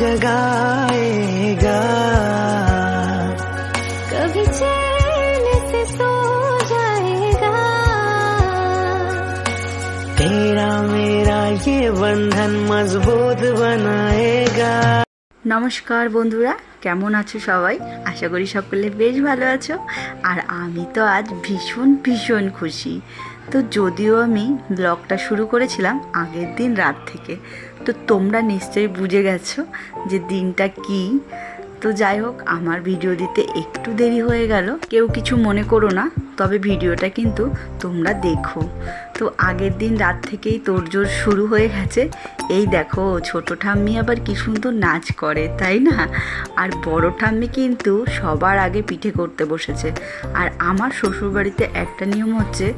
जगाएगा कभी चैन से सो जाएगा तेरा मेरा ये बंधन मजबूत बनाएगा নমস্কার বন্ধুরা কেমন আছো সবাই আশা করি সকলে বেশ ভালো আছো আর আমি তো আজ ভীষণ ভীষণ খুশি তো যদিও আমি ব্লগটা শুরু করেছিলাম আগের দিন রাত থেকে, তো তোমরা নিশ্চয়ই বুঝে গেছো যে দিনটা কি। তো যাই হোক, আমার ভিডিও দিতে একটু দেরি হয়ে গেল। কেউ কিছু মনে করো না, তবে ভিডিওটা কিন্তু তোমরা দেখো। তো আগের দিন রাত থেকেই তোড়জোড় শুরু হয়ে গেছে। এই দেখো, ছোট ঠাম্মি আবার কি সুন্দর নাচ করে, তাই না? আর বড় ঠাম্মি কিন্তু সবার আগে পিঠে করতে বসেছে। আর আমার শ্বশুরবাড়িতে একটা নিয়ম হচ্ছে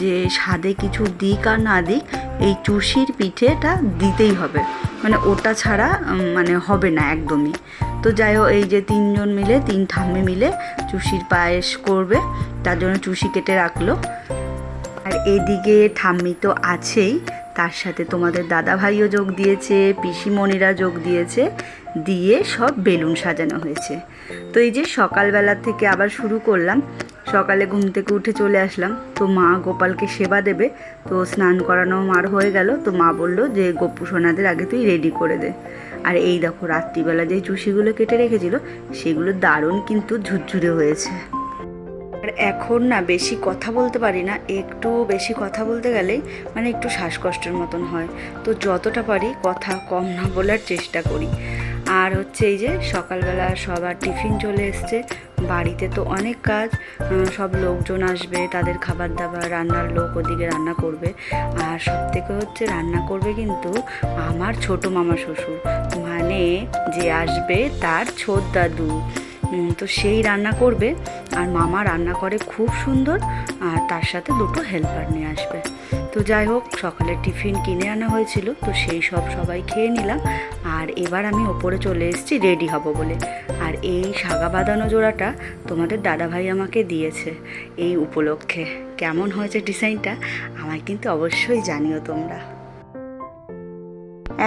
যে, স্বাদে কিছু দিক আর না দিক, এই চুষির পিঠেটা দিতেই হবে। মানে ওটা ছাড়া মানে হবে না একদমই। তো যাই হোক, এই যে তিনজন মিলে, তিন ঠাম্মি মিলে চুষির পায়েস করবে, তার জন্য চুষি কেটে রাখল। আর এদিকে ঠাম্মি তো আছেই, তার সাথে তোমাদের দাদা ভাইও যোগ দিয়েছে, পিসিমণিরা যোগ দিয়েছে, দিয়ে সব বেলুন সাজানো হয়েছে। তো এই যে সকালবেলা থেকে আবার শুরু করলাম, সকালে ঘুম থেকে উঠে চলে আসলাম। তো মা গোপালকে সেবা দেবে, তো স্নান করানো মার হয়ে গেল, তো মা বলল যে, গপু সোনাদের আগে তুই রেডি করে দে। আর এই দেখো, রাত্রিবেলা যে চুষিগুলো কেটে রেখেছিল, সেগুলো দারুণ কিন্তু ঝুরঝুরে হয়েছে। আর এখন না বেশি কথা বলতে পারি না, একটু বেশি কথা বলতে গেলেই মানে একটু শ্বাসকষ্টের মতন হয়। তো যতটা পারি কথা কম না বলার চেষ্টা করি। আর হচ্ছে এই যে সকালবেলা সবার টিফিন চলে এসছে। বাড়িতে তো অনেক কাজ সব লোকজন আসবে, তাদের খাবার দাবার রান্নার লোক ওদিকে রান্না করবে। আর সব থেকে হচ্ছে রান্না করবে কিন্তু আমার ছোট মামা শ্বশুর মানে যে আসবে তার ছোট দাদু। তো সেই রান্না করবে। আর মামা রান্না করে খুব সুন্দর, আর তার সাথে দুটো হেল্পার নিয়ে আসবে। তো যাই হোক সকালে টিফিন কিনে আনা হয়েছিল, তো সেই সব সবাই খেয়ে নিলাম। আর এবার আমি ওপরে চলে এসেছি, রেডি হব বলে। আর এই সাগা বাঁধানো জোড়াটা তোমাদের দাদাভাই আমাকে দিয়েছে এই উপলক্ষে। কেমন হয়েছে ডিজাইনটা আমায় কিন্তু অবশ্যই জানিও তোমরা।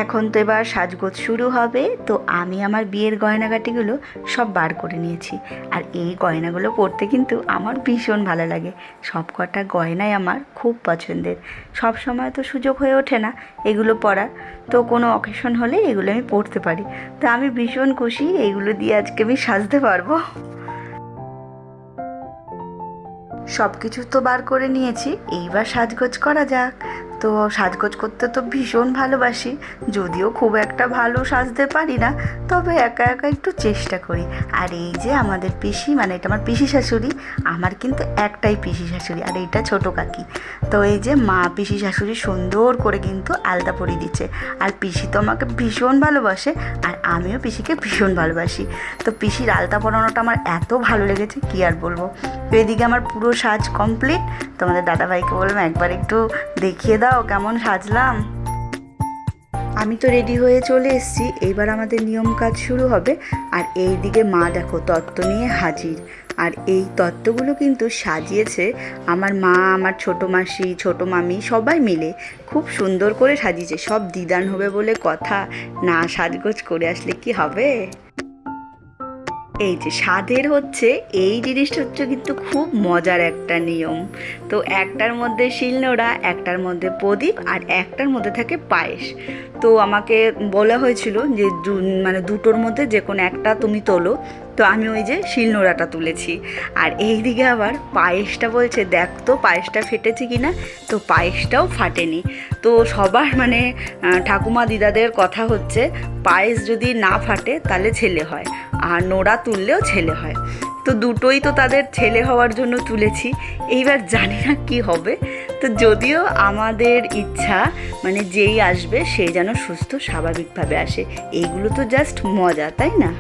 এখন তো এবার সাজগোজ শুরু হবে, তো আমি আমার বিয়ের গয়নাগাটিগুলো সব বার করে নিয়েছি। আর এই গয়নাগুলো পরতে কিন্তু আমার ভীষণ ভালো লাগে। সব কটা গয়নাই আমার খুব পছন্দের। সব সময় তো সুযোগ হয়ে ওঠে না এগুলো পরার, তো কোনো অকেশন হলে এগুলো আমি পরতে পারি। তো আমি ভীষণ খুশি এইগুলো দিয়ে আজকে আমি সাজতে পারব। সব কিছু তো বার করে নিয়েছি, এইবার সাজগোজ করা যাক। তো সাজগোজ করতে তো ভীষণ ভালোবাসি। যদিও খুব একটা ভালো সাজতে পারি না, তবে একা একা একটু চেষ্টা করি। আর এই যে আমাদের পিসি মানে এটা আমার পিসি শাশুড়ি, আমার কিন্তু একটাই পিসি শাশুড়ি, আর এইটা ছোট কাকি। তো এই যে মা পিসি শাশুড়ি সুন্দর করে কিন্তু আলতা পরিয়ে দিচ্ছে। আর পিসি তো আমাকে ভীষণ ভালোবাসে, আর আমিও পিসিকে ভীষণ ভালোবাসি। তো পিসির আলতা পরানোটা আমার এত ভালো লেগেছে, কি আর বলব। তো এদিকে আমার পুরো সাজ কমপ্লিট। তোমাদের দাদাভাইকে বললাম একবার একটু দেখিয়ে দাও। কেমন সাজলাম? আমি তো রেডি হয়ে চলে এসেছি এইবার আমাদের নিয়ম কাজ শুরু হবে। আর এই দিকে মা দেখো, তত্ত্ব নিয়ে হাজির। আর এই তত্ত্বগুলো কিন্তু সাজিয়েছে আমার মা, আমার ছোট মাসি, ছোট মামি, সবাই মিলে। খুব সুন্দর করে সাজিয়েছে। সব দিদান হবে বলে কথা, না সাজগোজ করে আসলে কি হবে? এই যে স্বাদের হচ্ছে, এই জিনিসটা হচ্ছে কিন্তু খুব মজার একটা নিয়ম। তো একটার মধ্যে শিলনোড়া, একটার মধ্যে প্রদীপ, আর একটার মধ্যে থাকে পায়েস। তো আমাকে বলা হয়েছিল যে মানে দুটোর মধ্যে যে কোনো একটা তুমি তোলো। তো আমি ওই যে শিলনোড়াটা তুলেছি। আর এই দিকে আবার পায়েসটা বলছে, দেখ তো পায়েসটা ফেটেছে কি না তো পায়েসটাও ফাটেনি। তো সবার মানে ঠাকুমা দিদাদের কথা হচ্ছে, পায়েস যদি না ফাটে তাহলে ছেলে হয়, আর নোড়া তুললেও ছেলে হয়। তো দুটোই তো তাদের ছেলে হওয়ার জন্য তুলেছি। এইবার জানি না কি হবে। তো যদিও আমাদের ইচ্ছা মানে যেই আসবে সেই যেন সুস্থ স্বাভাবিকভাবে আসে। এইগুলো তো জাস্ট মজা, তাই না?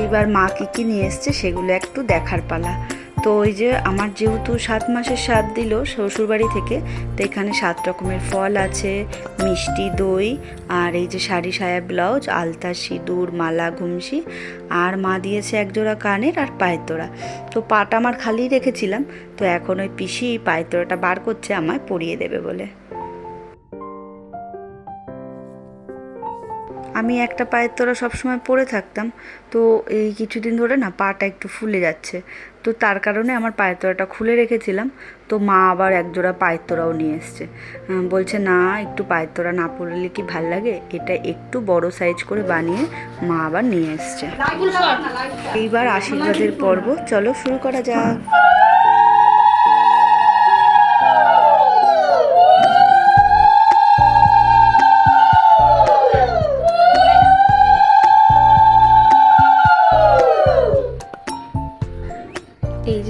এইবার মা কী কী নিয়ে এসছে সেগুলো একটু দেখার পালা। তো ওই যে আমার যেহেতু সাত মাসের স্বাদ দিল শ্বশুরবাড়ি থেকে, তো এখানে সাত রকমের ফল আছে, মিষ্টি, দই, আর এই যে শাড়ি সায়া ব্লাউজ, আলতা, সিঁদুর, মালা, ঘুমসি, আর মা দিয়েছে একজোড়া কানের আর পায়ের তোড়া তো পাটা আমার খালি রেখেছিলাম, তো এখন ওই পিসি পায়ের তোড়াটা বার করছে আমায় পরিয়ে দেবে বলে। আমি একটা পায়ের তোরা সবসময় পরে থাকতাম তো এই কিছুদিন ধরে না পাটা একটু ফুলে যাচ্ছে। তো তার কারণে আমার পায়ের তোরাটা খুলে রেখেছিলাম তো মা আবার একজোড়া পায়ের তোরাও নিয়ে এসছে। বলছে না একটু পায়ের তোরা না পরলে কি ভালো লাগে? এটা একটু বড় সাইজ করে বানিয়ে মা আবার নিয়ে এসছে। এইবার আশীর্বাদের পর্ব। চলো শুরু করা যাক।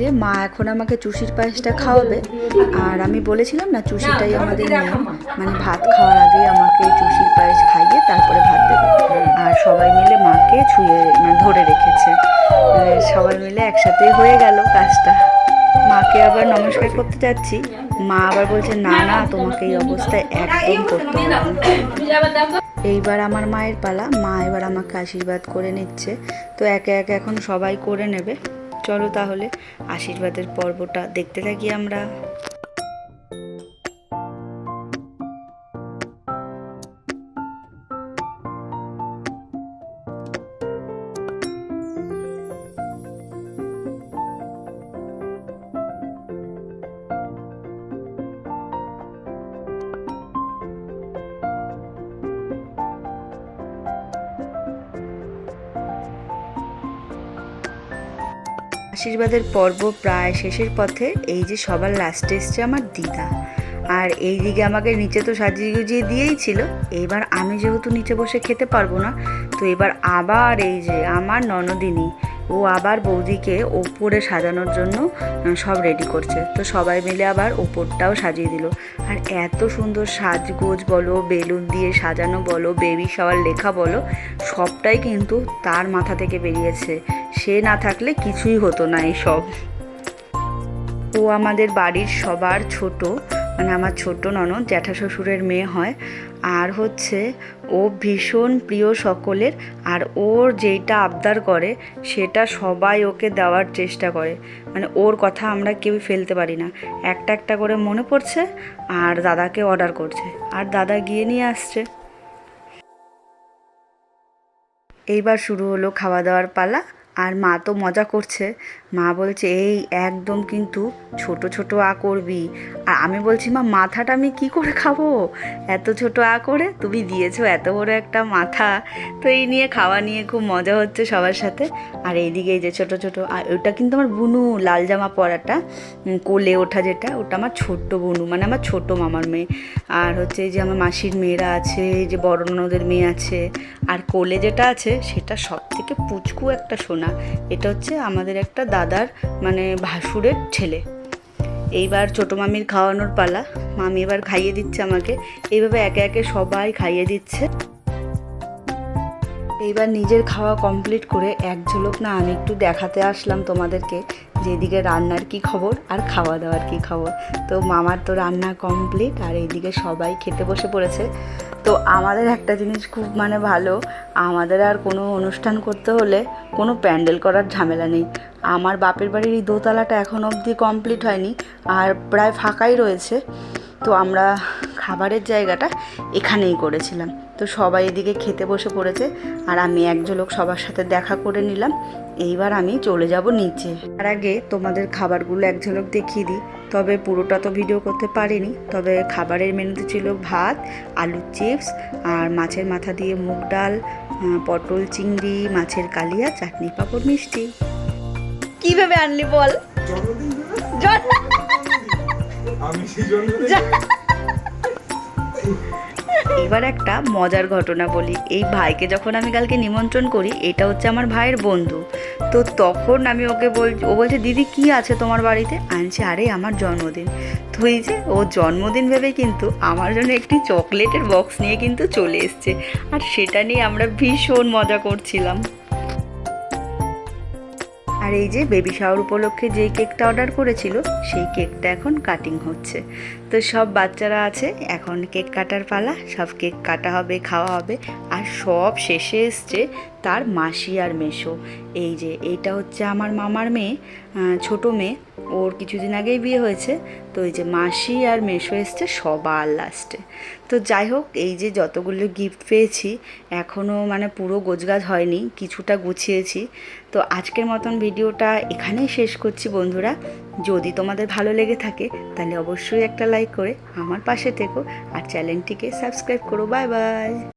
যে মা এখন আমাকে চুষির পায়েসটা খাওয়াবে। আর আমি বলেছিলাম না, চুষিটাই আমাদের মেয়ে মানে ভাত খাওয়ার আগে আমাকে চুষির পায়েস খাইয়ে তারপরে ভাত দেবে। আর সবাই মিলে মাকে ছুঁয়ে মানে ধরে রেখেছে। সবাই মিলে একসাথেই হয়ে গেল কাজটা। মাকে আবার নমস্কার করতে যাচ্ছি। মা আবার বলছে, না না, তোমাকে এই অবস্থায় একদম করতে এইবার আমার মায়ের পালা। মা এবার আমাকে আশীর্বাদ করে নিচ্ছে। তো একে একে এখন সবাই করে নেবে। চলো তাহলে আশীর্বাদের পর্বটা দেখতে থাকি আমরা। আশীর্বাদের পর্ব প্রায় শেষের পথে এই যে সবার লাস্টে এসছে আমার দিদা। আর এই দিকে আমাকে নিচে তো সাজিয়ে গুজিয়ে দিয়েই ছিল। এবার আমি যেহেতু নিচে বসে খেতে পারব না, তো এবার আবার এই যে আমার ননদিনী ও আবার বৌদিকে ওপরে সাজানোর জন্য সব রেডি করছে। তো সবাই মিলে আবার ওপরটাও সাজিয়ে দিল। আর এত সুন্দর সাজগোজ বলো, বেলুন দিয়ে সাজানো বলো বেবি শাওয়ার লেখা বলো, সবটাই কিন্তু তার মাথা থেকে বেরিয়েছে। সে না থাকলে কিছুই হতো না এই সব ও আমাদের বাড়ির সবার ছোট। মানে আমার ছোট ননদ, জ্যাঠা শ্বশুরের মেয়ে হয়। আর হচ্ছে, ও ভীষণ প্রিয় সকলের, আর ওর যেইটা আবদার করে, সেটা সবাই ওকে দেওয়ার চেষ্টা করে। মানে ওর কথা আমরা কেউ ফেলতে পারি না। একটা একটা করে মনে পড়ছে, আর দাদাকে অর্ডার করছে। আর দাদা গিয়ে নিয়ে আসছে। এইবার শুরু হলো খাওয়া দাওয়ার পালা। আর মা তো মজা করছে। মা বলছে, এই একদম কিন্তু ছোট ছোট আ করবি। আর আমি বলছি, মা, মাথাটা আমি কি করে খাব? এত ছোট আ করে তুমি দিয়েছ এত বড় একটা মাথা। তো এই নিয়ে খাওয়া নিয়ে খুব মজা হচ্ছে সবার সাথে। আর এইদিকে এই যে ছোট ছোট, আর ওটা কিন্তু আমার বুনু লাল জামা পরাটা কোলে ওঠা যেটা, ওটা আমার ছোট্ট বুনু মানে আমার ছোট মামার মেয়ে। আর হচ্ছে যে আমার মাসির মেয়েরা আছে যে বড় ননদের মেয়ে আছে, আর কোলে যেটা আছে সেটা সব থেকে পুচকু একটা সোনা। এটা হচ্ছে আমাদের একটা দাদার মানে ভাসুরের ছেলে। এইবার ছোটো মামির খাওয়ানোর পালা। মামি এবার খাইয়ে দিচ্ছে আমাকে। এইভাবে একে একে সবাই খাইয়ে দিচ্ছে। এইবার নিজের খাওয়া কমপ্লিট করে এক ঝলক না আমি একটু দেখাতে আসলাম তোমাদেরকে যে এদিকে রান্নার কি খবর আর খাওয়া দাওয়ার কি খবর। তো মামার তো রান্না কমপ্লিট আর এইদিকে সবাই খেতে বসে পড়েছে। তো আমাদের একটা জিনিস খুব মানে ভালো, আমাদের আর কোনো অনুষ্ঠান করতে হলে কোনো প্যান্ডেল করার ঝামেলা নেই। আমার বাপের বাড়ির এই দোতলাটা এখন অবধি কমপ্লিট হয়নি আর প্রায় ফাঁকাই রয়েছে। তো আমরা খাবারের জায়গাটা এখানেই করেছিলাম। তো সবাই এদিকে খেতে বসে পড়েছে আর আমি এক ঝলক সবার সাথে দেখা করে নিলাম। এইবার আমি চলে যাব নিচে। তার আগে তোমাদের খাবারগুলো এক ঝলক দেখিয়ে দিই। তবে পুরোটা তো ভিডিও করতে পারিনি। তবে খাবারের মেনুতে ছিল ভাত আলুর চিপস আর মাছের মাথা দিয়ে মুগ ডাল পটল চিংড়ি মাছের কালিয়া চাটনি পাঁপড় মিষ্টি। কীভাবে আনলি বল? আমি সেই জন্য এবার একটা মজার ঘটনা বলি। এই ভাইকে যখন আমি কালকে নিমন্ত্রণ করি, এটা হচ্ছে আমার ভাইয়ের বন্ধু। তো তখন আমি ওকে বল, ও বলছে, দিদি, কি আছে তোমার বাড়িতে? আনছে আরে, আমার জন্মদিন। তো এই যে, ও জন্মদিন ভেবে কিন্তু আমার জন্য একটি চকলেটের বক্স নিয়ে কিন্তু চলে এসছে। আর সেটা নিয়ে আমরা ভীষণ মজা করছিলাম। আর এই যে বেবি শাওয়ার উপলক্ষে যেই কেকটা অর্ডার করেছিল, সেই কেকটা এখন কাটিং হচ্ছে। তো সব বাচ্চারা আছে, এখন কেক কাটার পালা, সব কেক কাটা হবে, খাওয়া হবে, আর সব শেষে এসছে তার মাসি আর মেশো এই যে এইটা হচ্ছে আমার মামার মেয়ে ছোট মেয়ে। ওর কিছুদিন আগেই বিয়ে হয়েছে, তো এই যে মাসি আর মেশো এসছে সবার লাস্টে তো যাই হোক, এই যে যতগুলো গিফট পেয়েছি এখনও মানে পুরো গোছগাছ হয়নি, কিছুটা গুছিয়েছি। তো আজকের মতন ভিডিওটা এখানেই শেষ করছি বন্ধুরা। যদি তোমাদের ভালো লেগে থাকে, তাহলে অবশ্যই একটা লাইক করে আমার পাশে থেকো আর চ্যানেলটিকে সাবস্ক্রাইব করো। Bye bye